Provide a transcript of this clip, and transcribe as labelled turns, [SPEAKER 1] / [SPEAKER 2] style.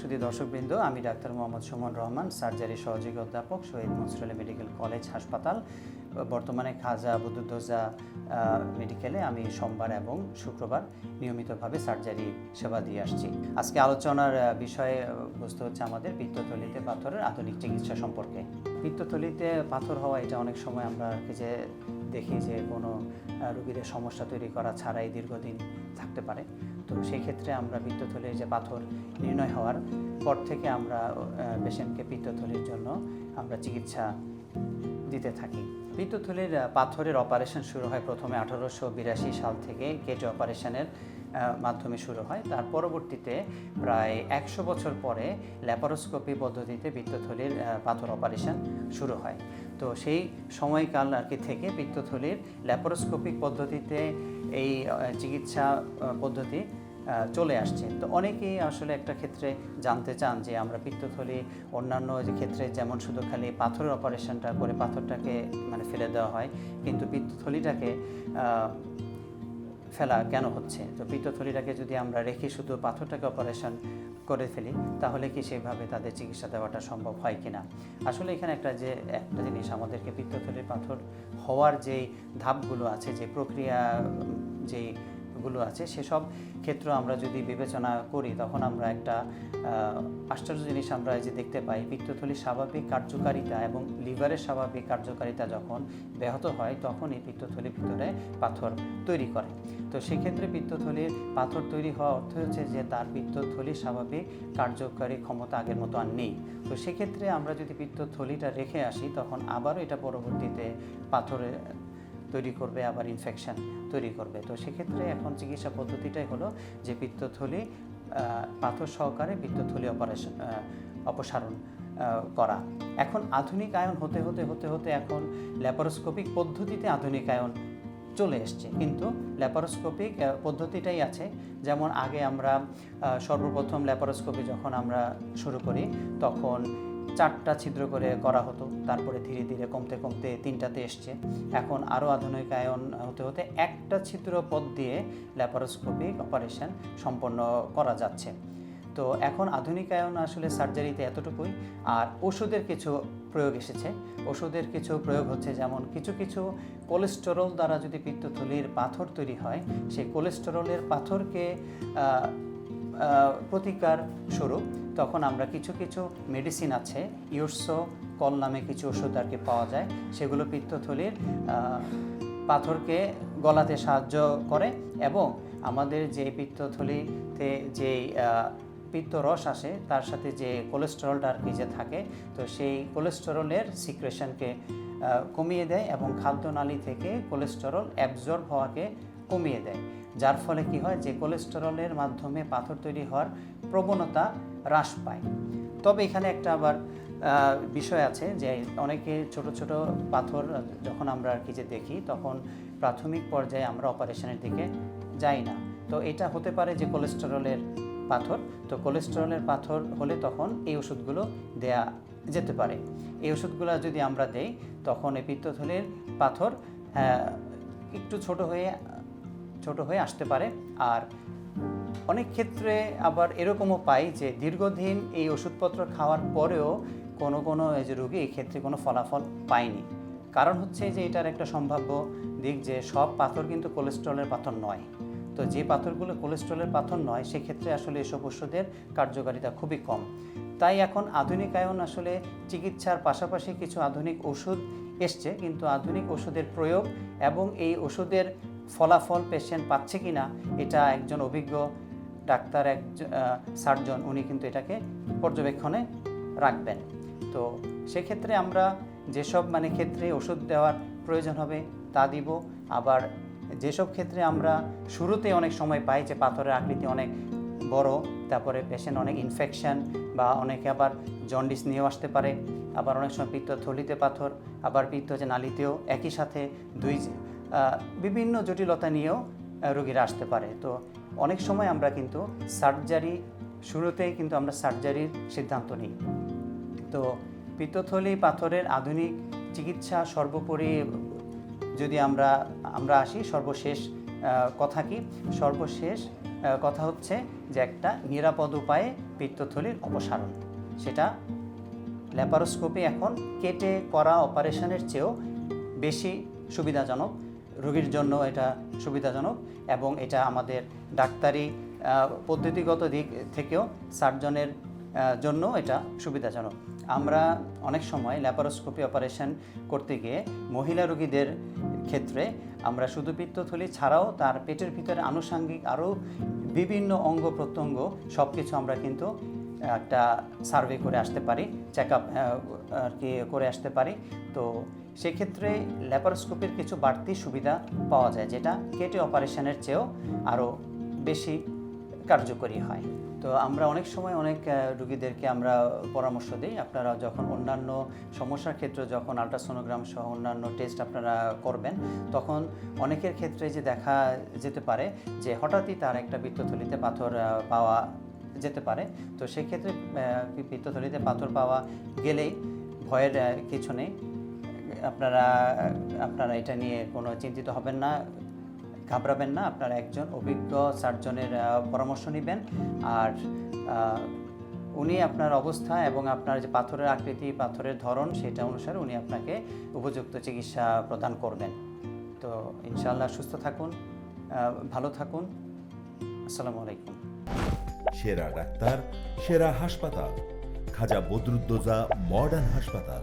[SPEAKER 1] শুধু দর্শকবৃন্দ, আমি ডাক্তার মোহাম্মদ সুমন রহমান, সার্জারি সহযোগী অধ্যাপক শহীদ মুসরুল্লাহ মেডিকেল কলেজ হাসপাতাল। বর্তমানে খাজা বুদুদ্দোজা মেডিকেলে আমি সোমবার এবং শুক্রবার নিয়মিতভাবে সার্জারি সেবা দিয়ে আসছি। আজকে আলোচনার বিষয়ে বস্তু হচ্ছে আমাদের পিত্তথলিতে পাথরের আধুনিক চিকিৎসা সম্পর্কে। পিত্তথলিতে পাথর হওয়া এটা অনেক সময় আমরা যে দেখি যে কোনো রুগীদের সমস্যা তৈরি করা ছাড়াই দীর্ঘদিন থাকতে পারে। তো সেই ক্ষেত্রে আমরা পিত্তথলির যে পাথর নির্ণয় হওয়ার পর থেকে আমরা পেশেন্টকে পিত্তথলির জন্য আমরা চিকিৎসা দিতে থাকি। পিত্তথলির পাথরের অপারেশন শুরু হয় প্রথমে আঠারোশো বিরাশি সাল থেকে কেটে অপারেশনের মাধ্যমে শুরু হয়। তার পরবর্তীতে প্রায় একশো বছর পরে ল্যাপারোস্কোপি পদ্ধতিতে পিত্তথলির পাথর অপারেশন শুরু হয়। তো সেই সময়কাল আর কি থেকে পিত্তথলির ল্যাপারোস্কোপিক পদ্ধতিতে এই চিকিৎসা পদ্ধতি চলে আসছে। তো অনেকেই আসলে একটা ক্ষেত্রে জানতে চান যে আমরা পিত্তথলি, অন্যান্য যে ক্ষেত্রে যেমন শুধু খালি পাথরের অপারেশনটা করে পাথরটাকে মানে ফেলে দেওয়া হয়, কিন্তু পিত্তথলিটাকে ফেলা কেন হচ্ছে? তো পিত্তথলিটাকে যদি আমরা রেখে শুধু পাথরটাকে অপারেশন করে ফেলি, তাহলে কি সেভাবে তাদের চিকিৎসা দেওয়াটা সম্ভব হয় কিনা? আসলে এখানে একটা যে, একটা জিনিস আমাদেরকে পিত্তথলির পাথর হওয়ার যেই ধাপগুলো আছে, যে প্রক্রিয়া, যেই গুলো আছে, সেসব ক্ষেত্র আমরা যদি বিবেচনা করি, তখন আমরা একটা আশ্চর্য জিনিস আমরা যে দেখতে পাই পিত্তথলির স্বাভাবিক কার্যকারিতা এবং লিভারের স্বাভাবিক কার্যকারিতা যখন ব্যাহত হয় তখন এই পিত্তথলির ভিতরে পাথর তৈরি করে। তো সেক্ষেত্রে পিত্তথলির পাথর তৈরি হওয়া অর্থ হচ্ছে যে, তার পিত্তথলির স্বাভাবিক কার্যকারী ক্ষমতা আগের মতো আর নেই। তো সেক্ষেত্রে আমরা যদি পিত্তথলিটা রেখে আসি, তখন আবারও এটা পরবর্তীতে পাথরে তৈরি করবে, আবার ইনফেকশন তৈরি করবে। তো সেক্ষেত্রে এখন চিকিৎসা পদ্ধতিটাই হলো যে পিত্তথলি পাথর সহকারে পিত্তথলি অপারেশন অপসারণ করা। এখন আধুনিক আয়ন হতে হতে হতে হতে এখন ল্যাপারোস্কোপিক পদ্ধতিতে আধুনিক আয়ন চলে এসছে। কিন্তু ল্যাপারোস্কোপিক পদ্ধতিটাই আছে। যেমন আগে আমরা সর্বপ্রথম ল্যাপারোস্কোপি যখন আমরা শুরু করি, তখন চারটা ছিদ্র করে করা হতো, তারপরে ধীরে ধীরে কমতে কমতে তিনটাতে এসছে। এখন আরও আধুনিকায়ন হতে হতে একটা ছিদ্র পথ দিয়ে ল্যাপারোস্কোপিক অপারেশন সম্পন্ন করা যাচ্ছে। তো এখন আধুনিকায়ন আসলে সার্জারিতে এতটুকুই। আর ওষুধের কিছু প্রয়োগ এসেছে। ওষুধের কিছু প্রয়োগ হচ্ছে যেমন কিছু কিছু কোলেস্টেরল দ্বারা যদি পিত্তথলির পাথর তৈরি হয়, সেই কোলেস্টেরলের পাথরকে প্রতিকার স্বরূপ তখন আমরা কিছু কিছু মেডিসিন আছে, ইউরসো কল নামে কিছু ওষুধ আর কি পাওয়া যায়, সেগুলো পিত্তথলির পাথরকে গলাতে সাহায্য করে এবং আমাদের যে পিত্তথলিতে যে পিত্তরস আসে, তার সাথে যে কোলেস্টেরলটা আর কি যে থাকে, তো সেই কোলেস্টেরলের সিক্রেশনকে কমিয়ে দেয় এবং খাদ্যনালী থেকে কোলেস্টেরল অ্যাবজর্ব হওয়াকে কমিয়ে দেয়। যার ফলে কি হয়, যে কোলেস্টেরলের মাধ্যমে পাথর তৈরি হওয়ার প্রবণতা হ্রাস পায়। তবে এখানে একটা আবার বিষয় আছে যে অনেকে ছোট ছোট পাথর যখন আমরা আর কি যে দেখি, তখন প্রাথমিক পর্যায়ে আমরা অপারেশনের দিকে যাই না। তো এটা হতে পারে যে কোলেস্টেরলের পাথর। তো কোলেস্টেরলের পাথর হলে তখন এই ওষুধগুলো দেয়া যেতে পারে। এই ওষুধগুলো যদি আমরা দেই, তখন এই পিত্তথলির পাথর একটু ছোট হয়ে ছোট হয়ে আসতে পারে। আর অনেক ক্ষেত্রে আবার এরকমও পাই যে দীর্ঘদিন এই ওষুধপত্র খাওয়ার পরেও কোনো কোনো যে রোগী এই ক্ষেত্রে কোনো ফলাফল পায়নি। কারণ হচ্ছে যে এটার একটা সম্ভাব্য দিক যে সব পাথর কিন্তু কোলেস্ট্রলের পাথর নয়। তো যে পাথরগুলো কোলেস্ট্রলের পাথর নয়, সেক্ষেত্রে আসলে এসব ওষুধের কার্যকারিতা খুবই কম। তাই এখন আধুনিকায়ন আসলে চিকিৎসার পাশাপাশি কিছু আধুনিক ওষুধ এসছে। কিন্তু আধুনিক ওষুধের প্রয়োগ এবং এই ওষুধের ফলাফল পেশেন্ট পাচ্ছে কি না এটা একজন অভিজ্ঞ ডাক্তার, এক সার্জন উনি কিন্তু এটাকে পর্যবেক্ষণে রাখবেন। তো সেক্ষেত্রে আমরা যেসব মানে ক্ষেত্রে ওষুধ দেওয়ার প্রয়োজন হবে তা দিব। আবার যেসব ক্ষেত্রে আমরা শুরুতে অনেক সময় পাই যে পাথরের আকৃতি অনেক বড়, তারপরে পেশেন্ট অনেক ইনফেকশন বা অনেকে আবার জন্ডিস নিয়েও আসতে পারে, আবার অনেক সময় পিত্ত থলিতে পাথর, আবার পিত্ত যে নালিতেও একই সাথে দুই বিভিন্ন জটিলতা নিয়েও রোগীরা আসতে পারে। তো অনেক সময় আমরা কিন্তু সার্জারি শুরুতেই কিন্তু আমরা সার্জারির সিদ্ধান্ত নিই। তো পিত্তথলি পাথরের আধুনিক চিকিৎসা সর্বোপরি যদি আমরা আমরা আসি, সর্বশেষ কথা কি? সর্বশেষ কথা হচ্ছে যে একটা নিরাপদ উপায়ে পিত্তথলির অপসারণ। সেটা ল্যাপারোস্কোপি এখন কেটে করা অপারেশনের চেয়েও বেশি সুবিধাজনক। রোগীর জন্য এটা সুবিধাজনক এবং এটা আমাদের ডাক্তারি পদ্ধতিগত দিক থেকেও সার্জনের জন্য এটা সুবিধাজনক। আমরা অনেক সময় ল্যাপারোস্কোপি অপারেশন করতে গিয়ে মহিলা রোগীদের ক্ষেত্রে আমরা শুধু পিত্তথলি ছাড়াও তার পেটের ভিতরে আনুষাঙ্গিক আরও বিভিন্ন অঙ্গ প্রত্যঙ্গ সব কিছু আমরা কিন্তু একটা সার্ভে করে আসতে পারি, চেক আপ আর কি করে আসতে পারি। তো সেক্ষেত্রে ল্যাপারোস্কোপির কিছু বাড়তি সুবিধা পাওয়া যায় যেটা কেটে অপারেশনের চেয়েও আরও বেশি কার্যকরী হয়। তো আমরা অনেক সময় অনেক রুগীদেরকে আমরা পরামর্শ দিই। আপনারা যখন অন্যান্য সমস্যার ক্ষেত্রে যখন আলট্রাসোনোগ্রাম সহ অন্যান্য টেস্ট আপনারা করবেন তখন অনেকের ক্ষেত্রে যে দেখা যেতে পারে যে হঠাৎই তার একটা বৃত্তথলিতে পাথর পাওয়া যেতে পারে। তো সেক্ষেত্রে আহ, পিত্তথলিতে পাথর পাওয়া গেলেই ভয়ের কিছু নেই। আপনারা আপনারা এটা নিয়ে কোনো চিন্তিত হবেন না, ঘাবড়াবেন না। আপনারা একজন অভিজ্ঞ সার্জনের পরামর্শ নেবেন। আর উনি আপনার অবস্থা এবং আপনার যে পাথরের আকৃতি, পাথরের ধরন সেটা অনুসারে উনি আপনাকে উপযুক্ত চিকিৎসা প্রদান করবেন। তো ইনশাআল্লাহ সুস্থ থাকুন ভালো থাকুন। আসসালামু আলাইকুম।
[SPEAKER 2] সেরা ডাক্তার, সেরা হাসপাতাল। খাজা বদরুদ্দোজা মডার্ন হাসপাতাল।